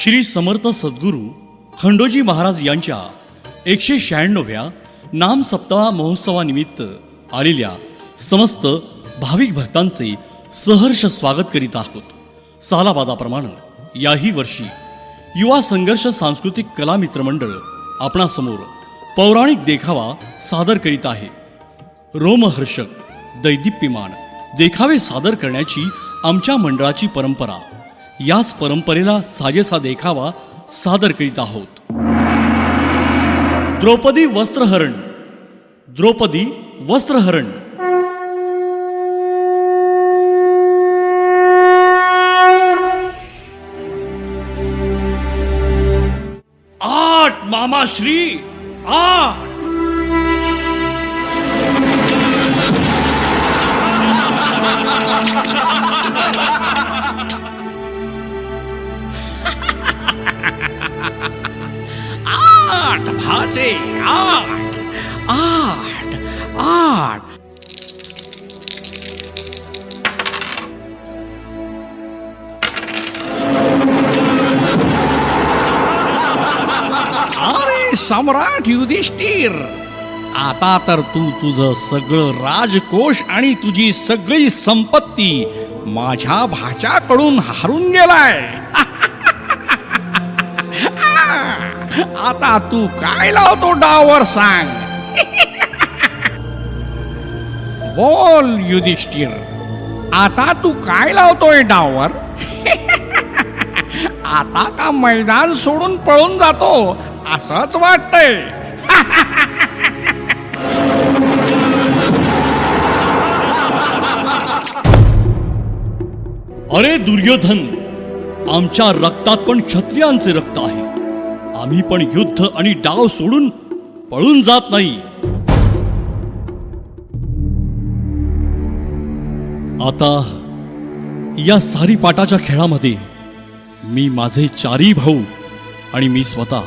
श्री समर्थ सद्गुरू खंडोजी महाराज यांच्या एकशे शहाण्णव्या नाम सप्ताह महोत्सवानिमित्त आलेल्या समस्त भाविक भक्तांचे सहर्ष स्वागत करीत आहोत. सालाबादाप्रमाणे याही वर्षी युवा संघर्ष सांस्कृतिक कला मित्रमंडळ आपणासमोर पौराणिक देखावा सादर करीत आहे. रोमहर्षक दैदिप्यमान देखावे सादर करण्याची आमच्या मंडळाची परंपरा याच परंपरेला साजेसा देखावा सादर करीत आहोत. द्रौपदी वस्त्रहरण. द्रौपदी वस्त्रहरण. आठ मामाश्री आठ. आठ आठ. आठ आठ. अरे सम्राट युधिष्ठिर आता तर तू तुझं सगळं राजकोष आणि तुझी सगळी संपत्ती माझ्या भाच्याकडून हारून गेलाय. आता तू काय लावतो डावर सांग? बोल युधिष्ठिर. आता तू काय लावतोय डावर? आता का मैदान सोडून पळून जातो? असंच वाटतंय. अरे दुर्योधन आमच्या रक्तात पण क्षत्रियांचे रक्त आहे. आम्ही पण युद्ध आणि डाव सोडून पळून जात नाही. आता या सारी पाटाच्या खेळामध्ये मी माझे चारी भाऊ आणि मी स्वतः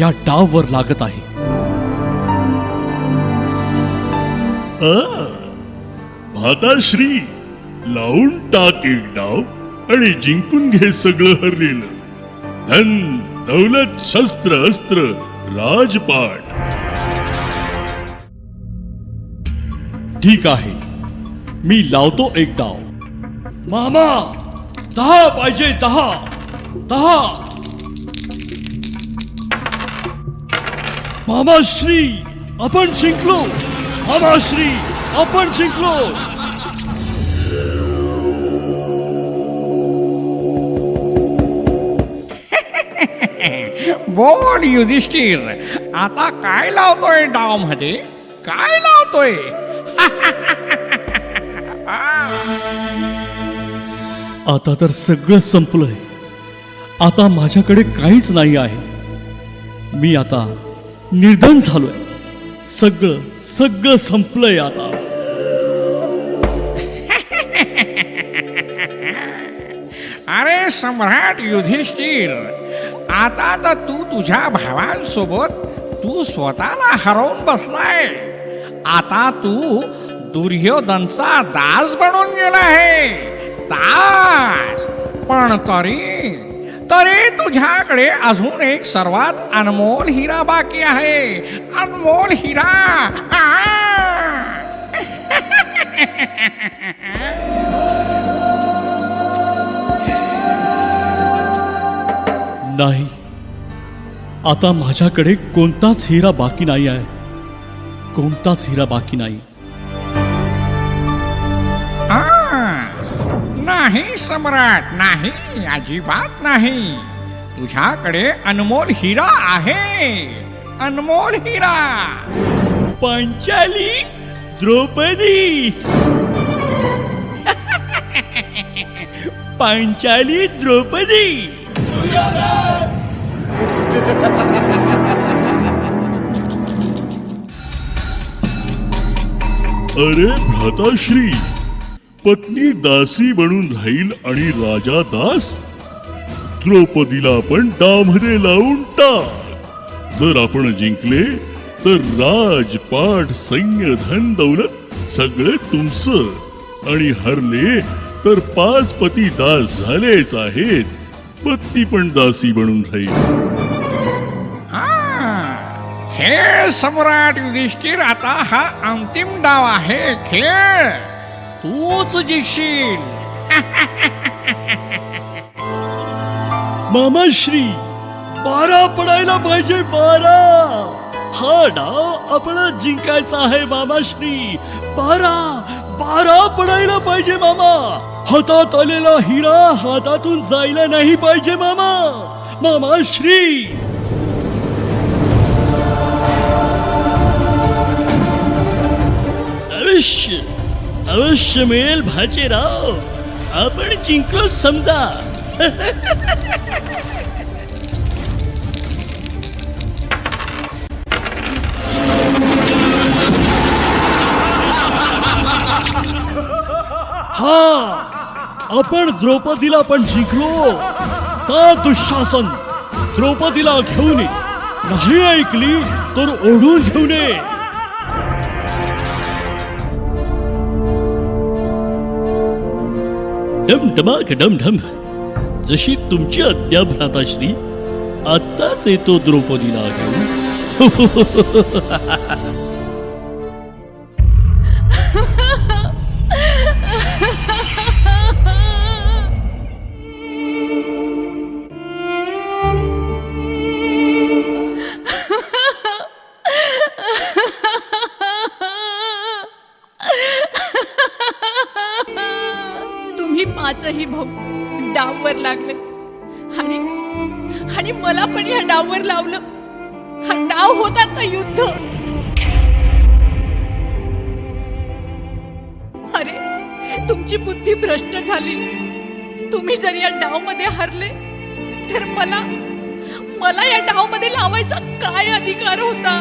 या डाववर लागत आहे. भाताश्री लावून टाक एक डाव आणि जिंकून घे सगळं हरलेलं. धन दौलत शस्त्र अस्त्र राजपाट. ठीक आहे. मी लावतो एक डाव. मामा दहा पाहिजे दहा. दहा. मामाश्री आपण जिंकलो. मामाश्री आपण जिंकलो. बोल युधिष्ठिर. आता काय लावतोय डावमध्ये काय लावतोय? आता तर सगळं संपलंय. आता माझ्याकडे काहीच नाही आहे. मी आता निर्धन झालोय. सगळं सगळं संपलंय आता. अरे सम्राट युधिष्ठिर आता तर तू तुझ्या भावांसोबत तू स्वतःला हरवून बसलाय. आता तू दुर्योधनचा दास बनून गेला आहे. दास. पण तरी तरी तुझ्याकडे अजून एक सर्वात अनमोल हिरा बाकी आहे. अनमोल हिरा. नाही. आता माझ्याकडे कोणताच हिरा बाकी नाही आहे. कोणताच हिरा बाकी नाही. नाही सम्राट नाही अजिबात नाही. तुझ्याकडे अनमोल हिरा आहे. अनमोल हिरा. पंचाली द्रौपदी. पंचाली द्रौपदी. अरे भ्राताश्री पत्नी दासी बनून राहील आणि राजा दास? द्रौपदीला पण डामध्ये लावून टाक जर आपण जिंकले तर राजपाठ सैन्य धन दौलत सगळे तुमचं. आणि हरले तर पाच पती दास झालेच आहेत. पत्नी पण दासी बनून राहील. खेळ सम्राट युधिष्ठिर आता हा अंतिम डाव आहे खेळ. तूच जिंकशील. मामाश्री बारा पडायला पाहिजे बारा. हा डाव आपण जिंकायचा आहे मामाश्री. बारा बारा पडायला पाहिजे मामा. हातात आलेला हिरा हातातून जायला नाही पाहिजे मामा. मामा श्री. अवश्य अवश्य मिळेल भाचेराव. आपण जिंकलो समजा. हा आपण द्रौपदीला पण जिंकलो. सा दुःशासन द्रौपदीला घेऊन ये. नाही ऐकली तर ओढून घेऊन ये. डम डमाक डम ढम. जशी तुमची अद्याप भ्राताश्री आत्ताच येतो द्रौपदीला घेऊन. तुम्ही भाऊ डाववर लागले. आणि आणि मला पण या डाववर लावलं. हा डाव होता का युद्ध? अरे तुमची बुद्धी भ्रष्ट झाली. तुम्ही जर या डावमध्ये हरले तर मला मला या डावमध्ये लावायचा काय अधिकार होता?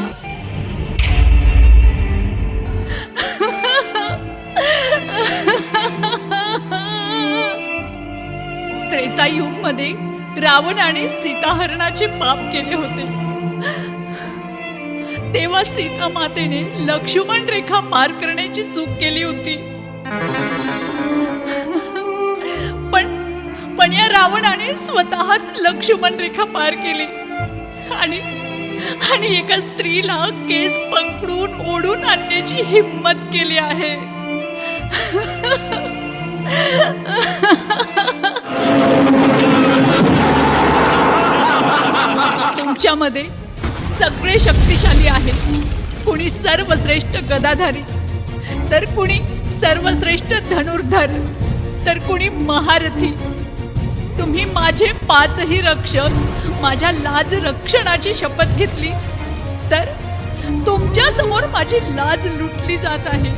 त्रेतायुगमध्ये रावणाने सीताहरणाचे पाप केले होते. तेव्हा सीता मातेने लक्ष्मण रेखा पार करण्याची चूक केली होती. पण पण या रावणाने स्वतःच लक्ष्मण रेखा पार केली. आणि आणि एका स्त्रीला केस पकडून ओढून आणण्याची हिंमत केली आहे. तुमच्यामध्ये सगळे शक्तिशाली आहेत. कुणी सर्वश्रेष्ठ गदाधारी तर कुणी सर्वश्रेष्ठ धनुर्धर तर कुणी महारथी. तुम्ही माझे पाचही रक्षक माझ्या लाज रक्षणाची शपथ घेतली तर तुमच्यासमोर माझी लाज लुटली जात आहे.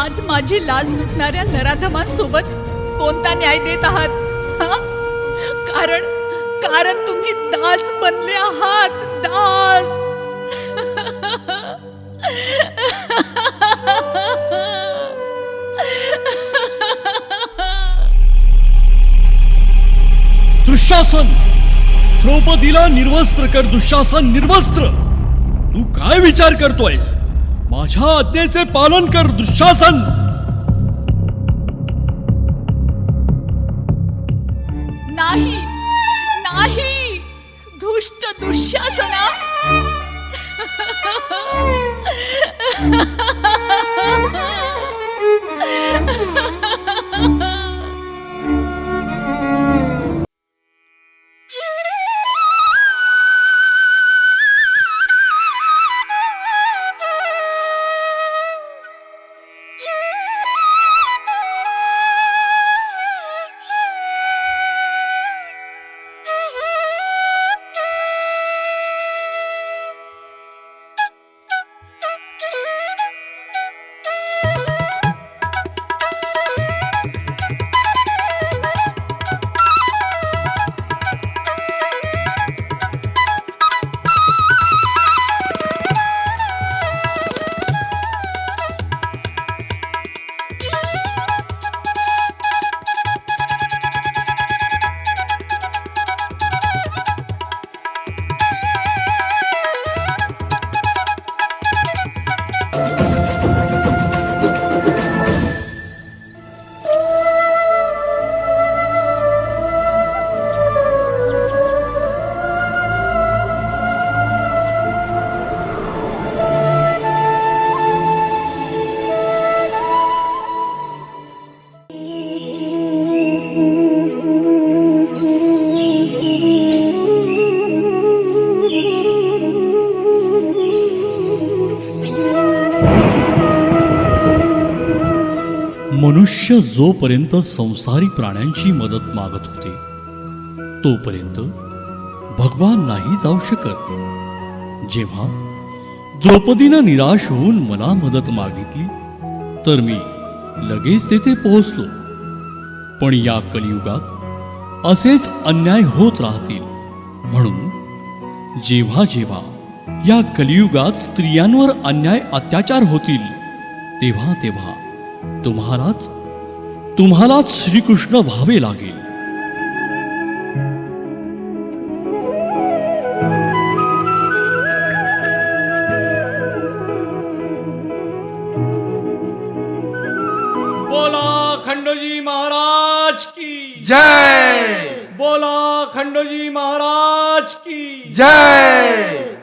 आज माझी लाज लुटणाऱ्या नराधमांसोबत कोणता न्याय देत आहात? कारण कारण तुम्ही दास बनले आहात. दास. दुःशासन. द्रौपदीला निर्वस्त्र कर दुःशासन निर्वस्त्र. तू काय विचार करतोयस? माझ्या आज्ञेचे पालन कर दुःशासन. ದುಷ್ಟ ದುಶ್ಯಾಸನ. मनुष्य जोपर्यंत संसारी प्राण्यांची मदत मागत होते तोपर्यंत भगवान नाही जाऊ शकत. जेव्हा द्रौपदीनं निराश होऊन मला मदत मागितली तर मी लगेच तेथे पोहोचलो. पण या कलियुगात असेच अन्याय होत राहतील. म्हणून जेव्हा जेव्हा या कलियुगात स्त्रियांवर अन्याय अत्याचार होतील तेव्हा तेव्हा तुम्हालाच तुम्हालाच श्रीकृष्ण व्हावे लागेल. बोला खंडोजी महाराज की. जय. बोला खंडोजी महाराज की. जय.